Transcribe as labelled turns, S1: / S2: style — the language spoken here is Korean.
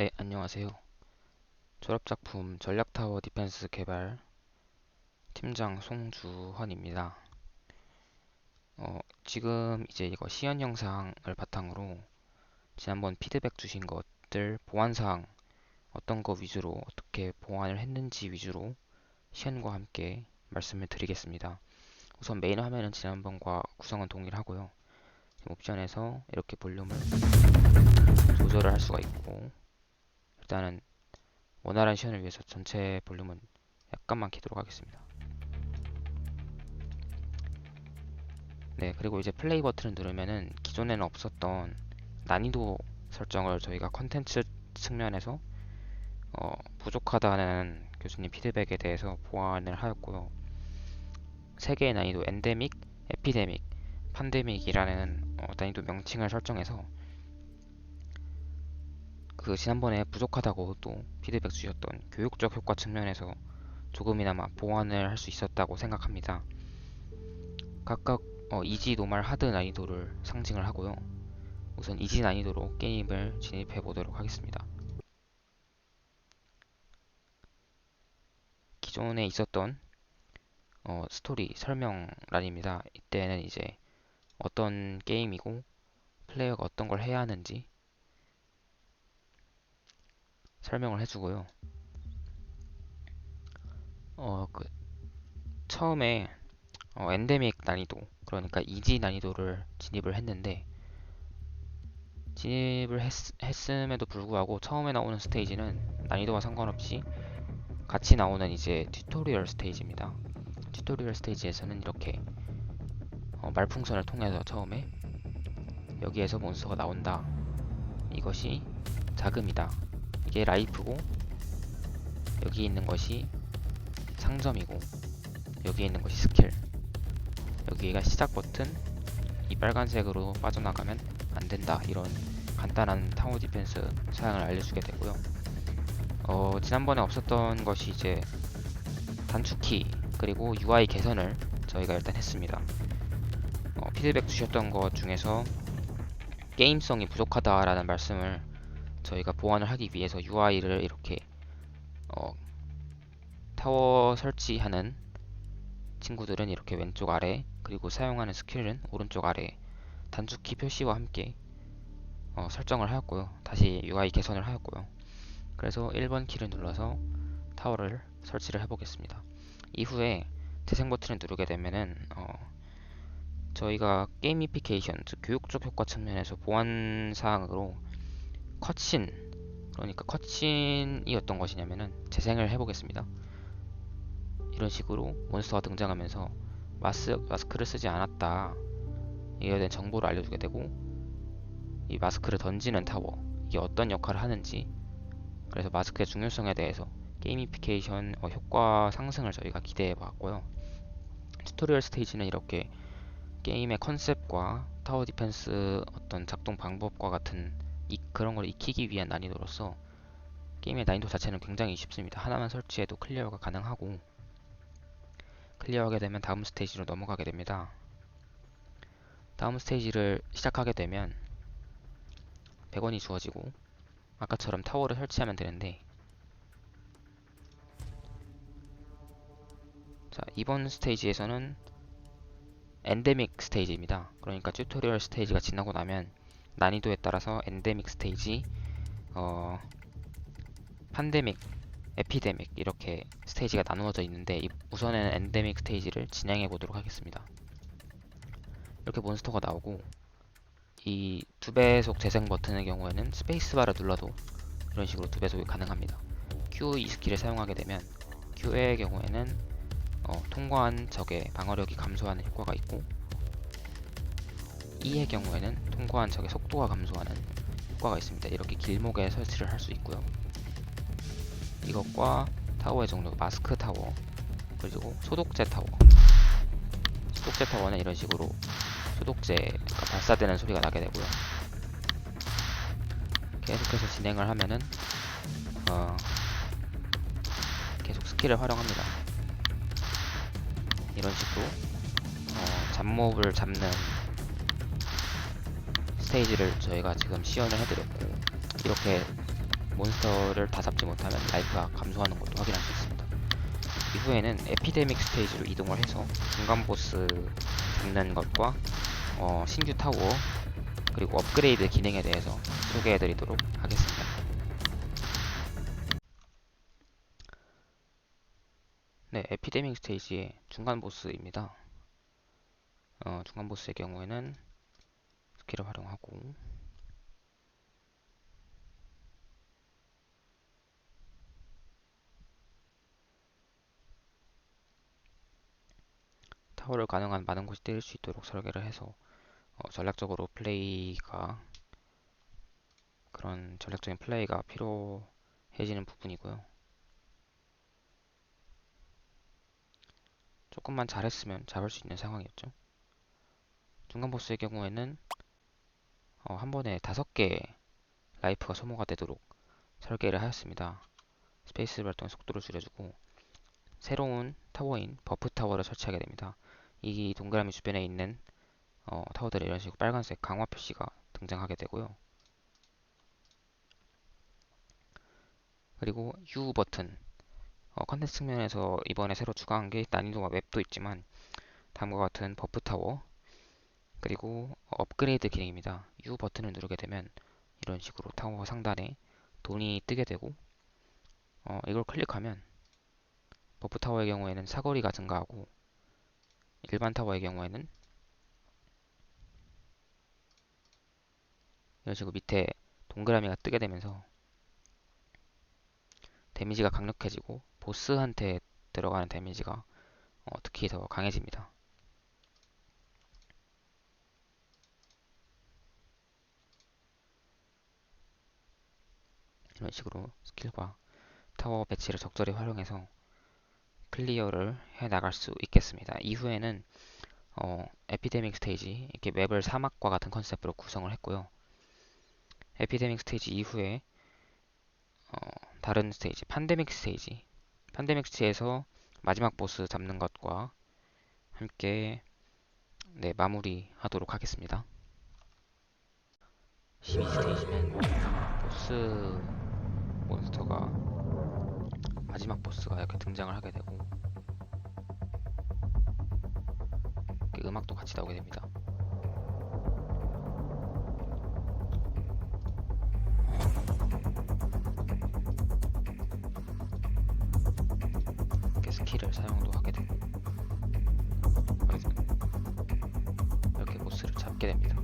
S1: 네, 안녕하세요. 졸업작품 전략타워 디펜스 개발 팀장 송주헌입니다. 어, 지금 이제 이거 시연 영상을 바탕으로 지난번 피드백 주신 것들 보완사항 어떤 거 위주로 어떻게 보완을 했는지 위주로 시연과 함께 말씀을 드리겠습니다. 우선 메인 화면은 지난번과 구성은 동일하고요. 옵션에서 이렇게 볼륨을 조절을 할 수가 있고 일단은 원활한 시연을 위해서 전체 볼륨은 약간만 키도록 하겠습니다. 네, 그리고 이제 플레이 버튼을 누르면은 기존에는 없었던 난이도 설정을 저희가 컨텐츠 측면에서 어, 부족하다는 교수님 피드백에 대해서 보완을 하였고요. 세 개의 난이도 엔데믹, 에피데믹, 판데믹이라는 어, 난이도 명칭을 설정해서 그 지난번에 부족하다고 또 피드백 주셨던 교육적 효과 측면에서 조금이나마 보완을 할 수 있었다고 생각합니다. 각각 어, 이지, 노말, 하드 난이도를 상징을 하고요. 우선 이지 난이도로 게임을 진입해 보도록 하겠습니다. 기존에 있었던 어, 스토리 설명란입니다. 이때는 이제 어떤 게임이고 플레이어가 어떤 걸 해야 하는지 설명을 해주고요. 어, 그 처음에 어, 엔데믹 난이도 그러니까 이지 난이도를 진입을 했는데 진입을 했, 했음에도 불구하고 처음에 나오는 스테이지는 난이도와 상관없이 같이 나오는 이제 튜토리얼 스테이지입니다. 튜토리얼 스테이지에서는 이렇게 어, 말풍선을 통해서 처음에 여기에서 몬스터가 나온다. 이것이 자금이다. 이게 라이프고 여기 있는 것이 상점이고 여기 있는 것이 스킬. 여기가 시작 버튼 이 빨간색으로 빠져나가면 안 된다. 이런 간단한 타워 디펜스 사양을 알려주게 되고요. 어, 지난번에 없었던 것이 이제 단축키 그리고 UI 개선을 저희가 일단 했습니다. 어, 피드백 주셨던 것 중에서 게임성이 부족하다라는 말씀을 저희가 보완을 하기 위해서 UI를 이렇게 어, 타워 설치하는 친구들은 이렇게 왼쪽 아래 그리고 사용하는 스킬은 오른쪽 아래 단축키 표시와 함께 어, 설정을 하였고요. 다시 UI 개선을 하였고요. 그래서 1번 키를 눌러서 타워를 설치를 해보겠습니다. 이후에 재생 버튼을 누르게 되면은 어, 저희가 게이미피케이션, 즉 교육적 효과 측면에서 보완 사항으로 컷신. 그러니까 컷신이 어떤 것이냐면은 재생을 해보겠습니다. 이런 식으로 몬스터가 등장하면서 마스, 마스크를 쓰지 않았다. 이에 대한 정보를 알려주게 되고 이 마스크를 던지는 타워 이게 어떤 역할을 하는지 그래서 마스크의 중요성에 대해서 게이미피케이션 어, 효과 상승을 저희가 기대해 봤고요. 튜토리얼 스테이지는 이렇게 게임의 컨셉과 타워 디펜스 어떤 작동 방법과 같은 이, 그런 걸 익히기 위한 난이도로서 게임의 난이도 자체는 굉장히 쉽습니다. 하나만 설치해도 클리어가 가능하고 클리어하게 되면 다음 스테이지로 넘어가게 됩니다. 다음 스테이지를 시작하게 되면 100원이 주어지고 아까처럼 타워를 설치하면 되는데 자 이번 스테이지에서는 엔데믹 스테이지입니다. 그러니까 튜토리얼 스테이지가 지나고 나면 난이도에 따라서 엔데믹 스테이지, 어, 판데믹, 에피데믹 이렇게 스테이지가 나누어져 있는데 우선은 엔데믹 스테이지를 진행해 보도록 하겠습니다. 이렇게 몬스터가 나오고 이 두 배속 재생 버튼의 경우에는 스페이스바를 눌러도 이런 식으로 두 배속이 가능합니다. Q2 스킬을 사용하게 되면 Q의 경우에는 어, 통과한 적의 방어력이 감소하는 효과가 있고 E의 경우에는 통과한 적의 속도가 감소하는 효과가 있습니다. 이렇게 길목에 설치를 할 수 있고요. 이것과 타워의 종류 마스크 타워 그리고 소독제 타워 소독제 타워는 이런 식으로 소독제가 발사되는 소리가 나게 되고요. 계속해서 진행을 하면은 어, 계속 스킬을 활용합니다. 이런 식으로 어, 잡몹을 잡는 스테이지를 저희가 지금 시연을 해드렸고 이렇게 몬스터를 다 잡지 못하면 라이프가 감소하는 것도 확인할 수 있습니다. 이후에는 에피데믹 스테이지로 이동을 해서 중간 보스 잡는 것과 어, 신규 타워 그리고 업그레이드 기능에 대해서 소개해 드리도록 하겠습니다. 네, 에피데믹 스테이지의 중간 보스입니다. 어, 중간 보스의 경우에는 스킬을 활용하고 타워를 가능한 많은 곳이 때릴 수 있도록 설계를 해서 어, 전략적으로 플레이가 그런 전략적인 플레이가 필요해지는 부분이고요. 조금만 잘했으면 잡을 수 있는 상황이었죠. 중간 보스의 경우에는 어, 한 번에 다섯 개 라이프가 소모가 되도록 설계를 하였습니다. 스페이스 발동 속도를 줄여주고 새로운 타워인 버프 타워를 설치하게 됩니다. 이 동그라미 주변에 있는 어, 타워들에 이런 식으로 빨간색 강화 표시가 등장하게 되고요. 그리고 U 버튼 어, 컨텐츠 측면에서 이번에 새로 추가한 게 난이도와 맵도 있지만 다음과 같은 버프 타워 그리고 업그레이드 기능입니다. U 버튼을 누르게 되면 이런 식으로 타워 상단에 돈이 뜨게 되고 어, 이걸 클릭하면 버프 타워의 경우에는 사거리가 증가하고 일반 타워의 경우에는 이런 식으로 밑에 동그라미가 뜨게 되면서 데미지가 강력해지고 보스한테 들어가는 데미지가 어, 특히 더 강해집니다. 이런 식으로 스킬과 타워 배치를 적절히 활용해서 클리어를 해 나갈 수 있겠습니다. 이후에는 어, 에피데믹 스테이지 이렇게 맵을 사막과 같은 컨셉으로 구성을 했고요. 에피데믹 스테이지 이후에 어, 다른 스테이지 판데믹 스테이지 판데믹 스테이지에서 마지막 보스 잡는 것과 함께 네, 마무리하도록 하겠습니다. 12 스테이지는 보스 몬스터가 마지막 보스가 이렇게 등장을 하게 되고 이렇게 음악도 같이 나오게 됩니다. 이렇게 스킬을 사용도 하게 되고 이렇게 보스를 잡게 됩니다.